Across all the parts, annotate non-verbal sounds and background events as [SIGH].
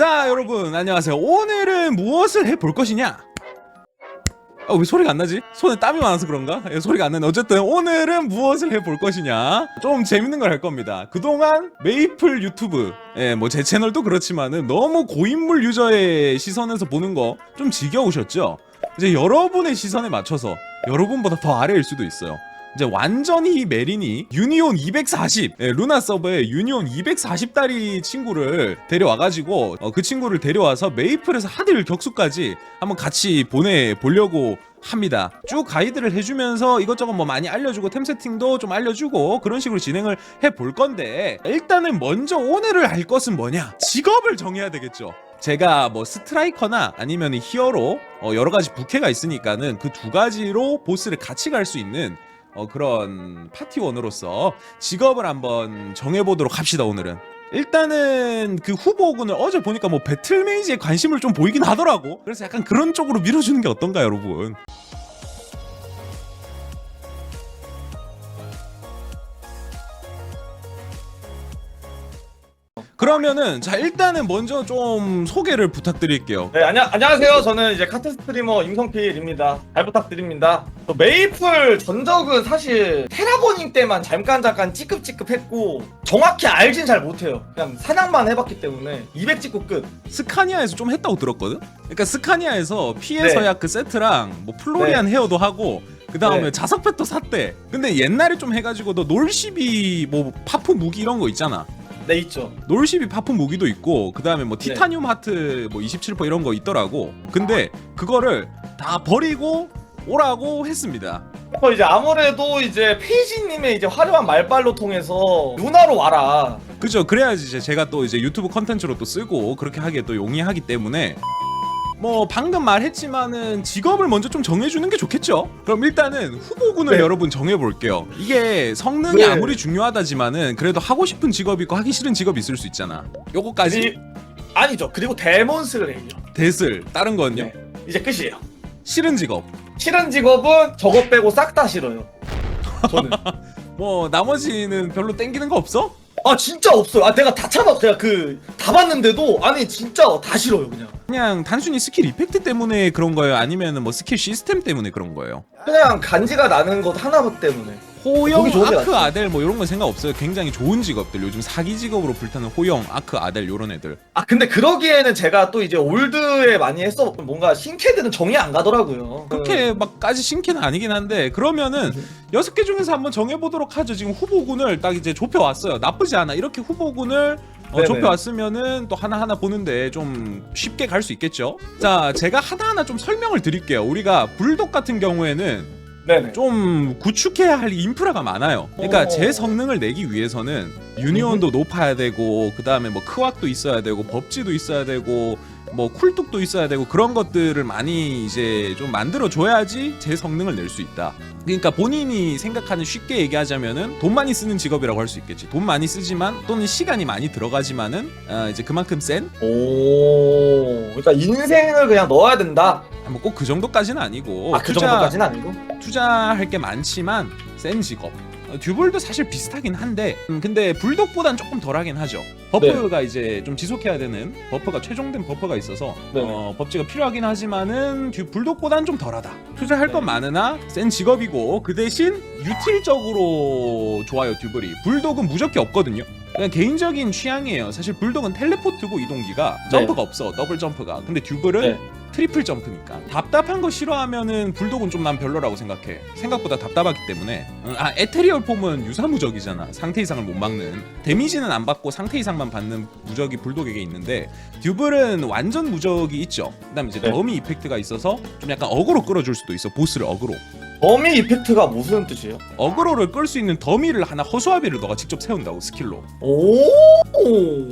자 여러분 안녕하세요 오늘은 무엇을 해볼 것이냐 어, 왜 소리가 안 나지? 손에 땀이 많아서 그런가? 예, 소리가 안 나네. 어쨌든 오늘은 무엇을 해볼 것이냐? 좀 재밌는 걸 할 겁니다. 그동안 메이플 유튜브, 예, 뭐 제 채널도 그렇지만은 너무 고인물 유저의 시선에서 보는 거 좀 지겨우셨죠? 이제 여러분의 시선에 맞춰서 여러분보다 더 아래일 수도 있어요. 이제 완전히 메린이 유니온 240 예, 루나 서버에 유니온 240다리 친구를 데려와가지고 어, 그 친구를 데려와서 메이플에서 하드일 격수까지 한번 같이 보내보려고 합니다. 쭉 가이드를 해주면서 이것저것 뭐 많이 알려주고 템 세팅도 좀 알려주고 그런 식으로 진행을 해 볼 건데 일단은 먼저 오늘을 할 것은 뭐냐? 직업을 정해야 되겠죠. 제가 뭐 스트라이커나 아니면 히어로 어, 여러 가지 부캐가 있으니까는 그 두 가지로 보스를 같이 갈 수 있는 어, 그런 파티원으로서 직업을 한번 정해보도록 합시다 오늘은. 일단은 그 후보군을 어제 보니까 뭐 배틀메이지에 관심을 좀 보이긴 하더라고. 그래서 약간 그런 쪽으로 밀어주는 게 어떤가 여러분 그러면은 자 일단은 먼저 좀 소개를 부탁드릴게요 네, 안녕, 안녕하세요. 저는 이제 카트 스트리머 임성필입니다. 잘 부탁드립니다. 또 메이플 전적은 사실 테라버닝 때만 잠깐 잠깐 찌급찌급했고 정확히 알진 잘 못해요. 그냥 사냥만 해봤기 때문에 200 찍고 끝. 스카니아에서 좀 했다고 들었거든? 그러니까 스카니아에서 피해서야 그 세트랑 뭐 플로리안 헤어도 하고 그 다음에 네. 자석 펫도 샀대. 근데 옛날에 좀 해가지고 너 놀시비 뭐 파프 무기 이런 거 있잖아. 네, 있죠. 놀시비 파프 무기도 있고 그 다음에 뭐 네. 티타늄 하트 뭐 27% 이런 거 있더라고. 근데 그거를 다 버리고 오라고 했습니다. 그 이제 아무래도 이제 페이지님의 이제 화려한 말발로 통해서 누나로 와라. 그죠? 그래야지 이제 제가 또 이제 유튜브 컨텐츠로 또 쓰고 그렇게 하기에 또 용이하기 때문에 뭐 방금 말했지만은 직업을 먼저 좀 정해주는 게 좋겠죠? 그럼 일단은 후보군을 네. 여러분 정해볼게요. 이게 성능이 네. 아무리 중요하다지만은 그래도 하고 싶은 직업이 있고 하기 싫은 직업이 있을 수 있잖아. 요거까지 이- 아니죠. 그리고 데몬슬레이어. 대슬 다른 건요? 네. 이제 끝이에요. 싫은 직업. 싫은 직업은 저거 빼고 싹 다 싫어요. 저는. [LAUGHS] 뭐 나머지는 별로 땡기는 거 없어? 아 진짜 없어요. 아 내가 다 참아 그냥 그다 봤는데도 아니 진짜 다 싫어요 그냥. 그냥 단순히 스킬 이펙트 때문에 그런 거예요? 아니면은 뭐 스킬 시스템 때문에 그런 거예요? 그냥 간지가 나는 것 하나 때문에. 호영, 거기 좋은 데 아크. 아델 뭐 이런 건 생각 없어요. 굉장히 좋은 직업들. 요즘 사기 직업으로 불타는 호영, 아크, 아델 요런 애들. 아 근데 그러기에는 제가 또 이제 올드에 많이 했어 뭔가 신캐드는 정이 안 가더라고요. 그렇게 막까지 신캐는 아니긴 한데 그러면은 여섯 개 중에서 한번 정해보도록 하죠. 지금 후보군을 딱 이제 좁혀왔어요. 나쁘지 않아. 이렇게 후보군을 어, 네네. 좁혀왔으면은 또 하나하나 보는데 좀 쉽게 갈 수 있겠죠. 자, 제가 하나하나 좀 설명을 드릴게요. 우리가 불독 같은 경우에는 네네. 좀 구축해야 할 인프라가 많아요. 그러니까 어. 제 성능을 내기 위해서는 유니온도 높아야 되고 그 다음에 뭐 크왁도 있어야 되고 법지도 있어야 되고 뭐 쿨뚝도 있어야 되고 그런 것들을 많이 이제 좀 만들어 줘야지 제 성능을 낼 수 있다. 그러니까 본인이 생각하는 쉽게 얘기하자면은 돈 많이 쓰는 직업이라고 할 수 있겠지. 돈 많이 쓰지만 또는 시간이 많이 들어가지만은 어, 이제 그만큼 센. 오. 그러니까 인생을 그냥 넣어야 된다. 뭐 꼭 그 정도까지는 아니고. 아그 투자- 정도까지는 아니고. 투자할 게 많지만 센 직업. 어, 듀블도 사실 비슷하긴 한데 음, 근데 불독보단 조금 덜하긴 하죠. 버프가 이제 좀 지속해야 되는 버프가 최종된 버프가 있어서 네. 어, 법지가 필요하긴 하지만은 듀 불독보단 좀 덜하다. 투자할 네. 건 많으나 센 직업이고 그 대신 유틸적으로 좋아요 듀블이. 불독은 무적기 없거든요. 그냥 개인적인 취향이에요. 사실 불독은 텔레포트고 이동기가 네. 점프가 없어 더블 점프가. 근데 듀블은 네. 트리플 점프니까 답답한 거 싫어하면은 불독은 좀 난 별로라고 생각해 생각보다 답답하기 때문에 어, 아 에테리얼 폼은 유사무적이잖아 상태 이상을 못 막는 데미지는 안 받고 상태 이상만 받는 무적이 불독에게 있는데 듀블은 완전 무적이 있죠 그 다음에 이제 네. 더미 이펙트가 있어서 좀 약간 어그로 끌어줄 수도 있어 보스를 어그로 범위 이펙트가 무슨 뜻이에요? 어그로를 끌 수 있는 더미를 하나 허수아비를 너가 직접 세운다고 스킬로 오.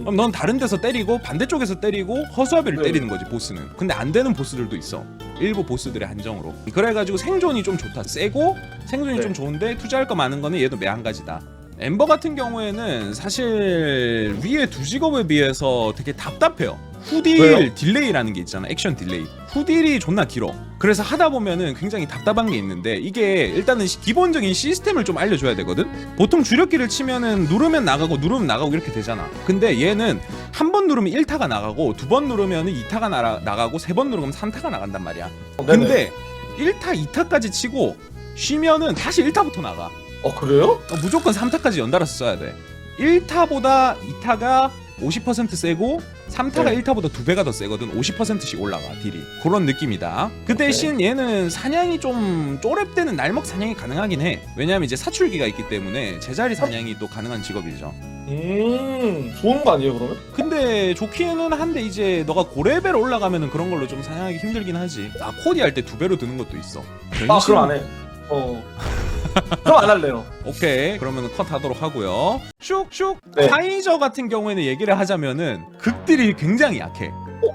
그럼 넌 다른 데서 때리고 반대쪽에서 때리고 허수아비를 네. 때리는 거지 보스는 근데 안 되는 보스들도 있어 일부 보스들의 한정으로 그래가지고 생존이 좀 좋다 세고 생존이 네. 좀 좋은데 투자할 거 많은 거는 얘도 매한가지다 엠버 같은 경우에는 사실 위에 두 직업에 비해서 되게 답답해요 후딜 왜요? 딜레이라는 게 있잖아 액션 딜레이 후딜이 존나 길어 그래서 하다 보면은 굉장히 답답한 게 있는데 이게 일단은 시- 기본적인 시스템을 좀 알려줘야 되거든 보통 주력기를 치면은 누르면 나가고 누르면 나가고 이렇게 되잖아 근데 얘는 한 번 누르면 1타가 나가고 두 번 누르면 2타가 나, 나가고 세 번 누르면 3타가 나간단 말이야 어, 네네. 근데 1타 2타까지 치고 쉬면은 다시 1타부터 나가 어 그래요? 어, 무조건 3타까지 연달아서 써야 돼. 1타보다 2타가 50% 세고 3타가 네. 1타보다 두 배가 더 세거든. 50%씩 올라가 딜이. 그런 느낌이다. 그 대신 얘는 사냥이 좀 쪼렙되는 날먹 사냥이 가능하긴 해. 왜냐면 이제 사출기가 있기 때문에 제자리 사냥이 또 가능한 직업이죠. 음 좋은 거 아니에요 그러면? 근데 좋기는 한데 이제 너가 고레벨 올라가면은 그런 걸로 좀 사냥하기 힘들긴 하지. 아 코디 할 때 두 배로 드는 것도 있어. 아 그럼 안 해. 어. 그럼 안 할래요. 오케이 그러면 컷 하도록 하고요 슉슉 네. 카이저 같은 경우에는 얘기를 하자면은 극딜이 굉장히 약해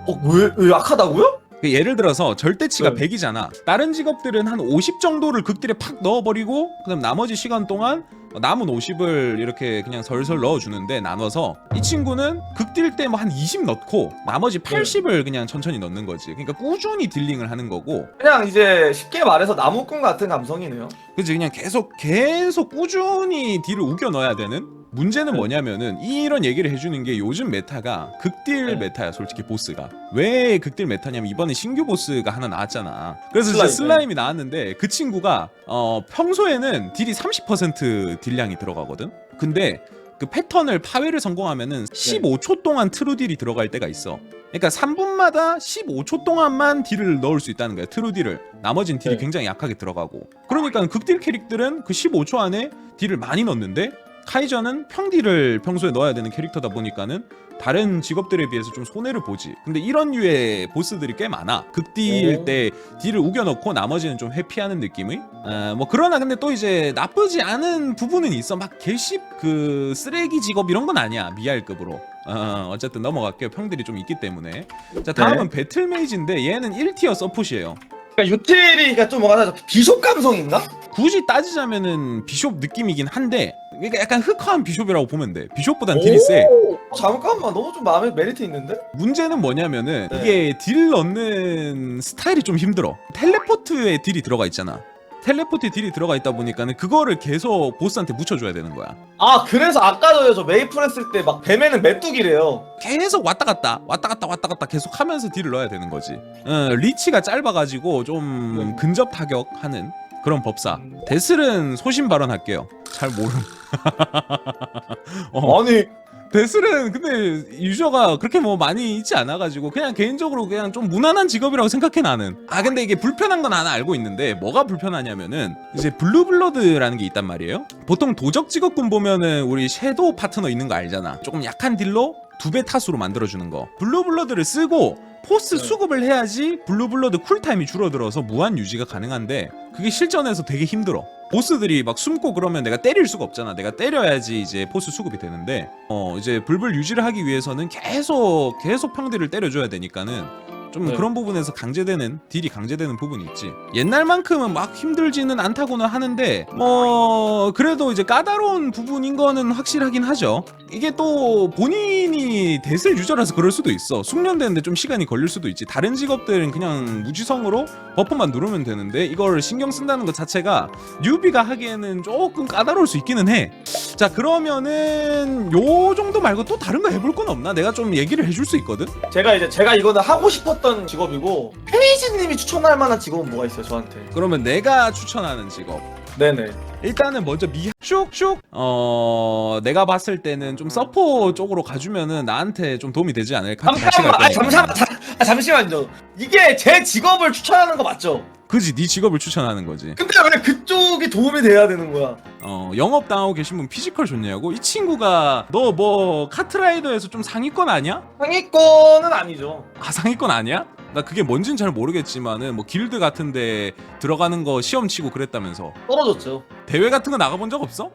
어왜 왜 약하다고요? 그 예를 들어서 절대치가 네. 100이잖아 다른 직업들은 한 50 정도를 극딜에 팍 넣어버리고 그다음 나머지 시간 동안 남은 50을 이렇게 그냥 설설 넣어주는데 나눠서 이 친구는 극딜 때 뭐 한 20 넣고 나머지 80을 그냥 천천히 넣는 거지 그러니까 꾸준히 딜링을 하는 거고 그냥 이제 쉽게 말해서 나무꾼 같은 감성이네요. 그치 그냥 계속 계속 꾸준히 딜을 우겨 넣어야 되는 문제는 네. 뭐냐면은 이런 얘기를 해주는 게 요즘 메타가 극딜 네. 메타야 솔직히 보스가 왜 극딜 메타냐면 이번에 신규 보스가 하나 나왔잖아 그래서 슬라임, 이제 슬라임이 나왔는데 그 친구가 어 평소에는 딜이 30% 딜량이 들어가거든 근데 그 패턴을 파괴를 성공하면은 네. 15초 동안 트루딜이 들어갈 때가 있어 그러니까 3분마다 15초 동안만 딜을 넣을 수 있다는 거야 트루 딜을. 나머진 딜이 네. 굉장히 약하게 들어가고. 그러니까 극딜 캐릭들은 그 15초 안에 딜을 많이 넣는데 카이저는 평딜을 평소에 넣어야 되는 캐릭터다 보니까는 다른 직업들에 비해서 좀 손해를 보지. 근데 이런 류의 보스들이 꽤 많아. 극딜 오. 때 딜을 우겨넣고 나머지는 좀 회피하는 느낌의. 어, 뭐 그러나 근데 또 이제 나쁘지 않은 부분은 있어. 막 개씹 그 쓰레기 직업 이런 건 아니야 미알급으로 어, 어쨌든 넘어갈게요. 평들이 좀 있기 때문에. 자 다음은 배틀메이지인데 얘는 1티어 서폿이에요. 그러니까 유틸이가 좀 뭐가 나 비숍 감성인가? 굳이 따지자면은 비숍 느낌이긴 한데 그러니까 약간 흑화한 비숍이라고 보면 돼. 비숍보단 딜이 세. 오, 잠깐만 너무 좀 마음에 메리트 있는데? 문제는 뭐냐면은 네. 이게 딜 넣는 스타일이 좀 힘들어. 텔레포트에 딜이 들어가 있잖아 텔레포트에 딜이 들어가 있다 보니까는 그거를 계속 보스한테 묻혀줘야 되는 거야 아 그래서 아까도 저 메이플 했을 때 막 뱀에는 메뚜기래요. 계속 왔다 갔다 왔다 갔다 왔다 갔다 계속 하면서 딜을 넣어야 되는 거지 어, 리치가 짧아가지고 좀 네. 근접 타격하는 그런 법사 음. 데슬은 소신 발언할게요 잘 모름 [LAUGHS] 어, 아니 데슬은 근데 유저가 그렇게 뭐 많이 있지 않아가지고 그냥 개인적으로 그냥 좀 무난한 직업이라고 생각해 나는. 아 근데 이게 불편한 건 하나 알고 있는데 뭐가 불편하냐면은 이제 블루블러드라는 게 있단 말이에요. 보통 도적 직업군 보면은 우리 섀도우 파트너 있는 거 알잖아. 조금 약한 딜로 두 배 타수로 만들어주는 거. 블루블러드를 쓰고 포스 네. 수급을 해야지 블루블러드 쿨타임이 줄어들어서 무한 유지가 가능한데 그게 실전에서 되게 힘들어 보스들이 막 숨고 그러면 내가 때릴 수가 없잖아 내가 때려야지 이제 포스 수급이 되는데 어 이제 불불 유지를 하기 위해서는 계속 계속 평들을 때려줘야 되니까는 좀 네. 그런 부분에서 강제되는 딜이 강제되는 부분이 있지. 옛날만큼은 막 힘들지는 않다고는 하는데 뭐 그래도 이제 까다로운 부분인 거는 확실하긴 하죠. 이게 또 본인이 대슬 유저라서 그럴 수도 있어. 숙련되는데 좀 시간이 걸릴 수도 있지. 다른 직업들은 그냥 무지성으로 버프만 누르면 되는데 이걸 신경 쓴다는 것 자체가 뉴비가 하기에는 조금 까다로울 수 있기는 해 자 그러면은 요 정도 말고 또 다른 거 해볼 건 없나? 내가 좀 얘기를 해줄 수 있거든? 제가 이제 제가 이거는 하고 싶었 던 직업이고 페이지님이 추천할 만한 직업은 뭐가 있어요 저한테? 그러면 내가 추천하는 직업 네네. 일단은 먼저 미 슉슉 어 내가 봤을 때는 좀 서포 쪽으로 가주면은 나한테 좀 도움이 되지 않을까 갈 잠깐만, 아니, 거니까. 잠시만, 잠, 아, 잠시만요. 이게 제 직업을 추천하는 거 맞죠? 그지 네 직업을 추천하는 거지 근데 왜 그쪽이 도움이 돼야 되는 거야? 어 영업 당하고 계신 분 피지컬 좋냐고 이 친구가 너 뭐 카트라이더에서 좀 상위권 아니야 상위권은 아니죠. 아 상위권 아니야 나 그게 뭔진 잘 모르겠지만은 뭐 길드 같은데 들어가는 거 시험 치고 그랬다면서 떨어졌죠. 대회 같은 거 나가본 적 없어?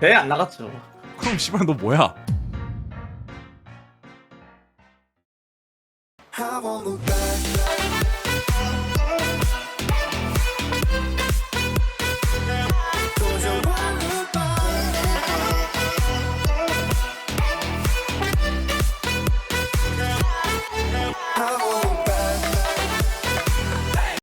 대회 안 나갔죠. 그럼 씨발 너 뭐야? I won't.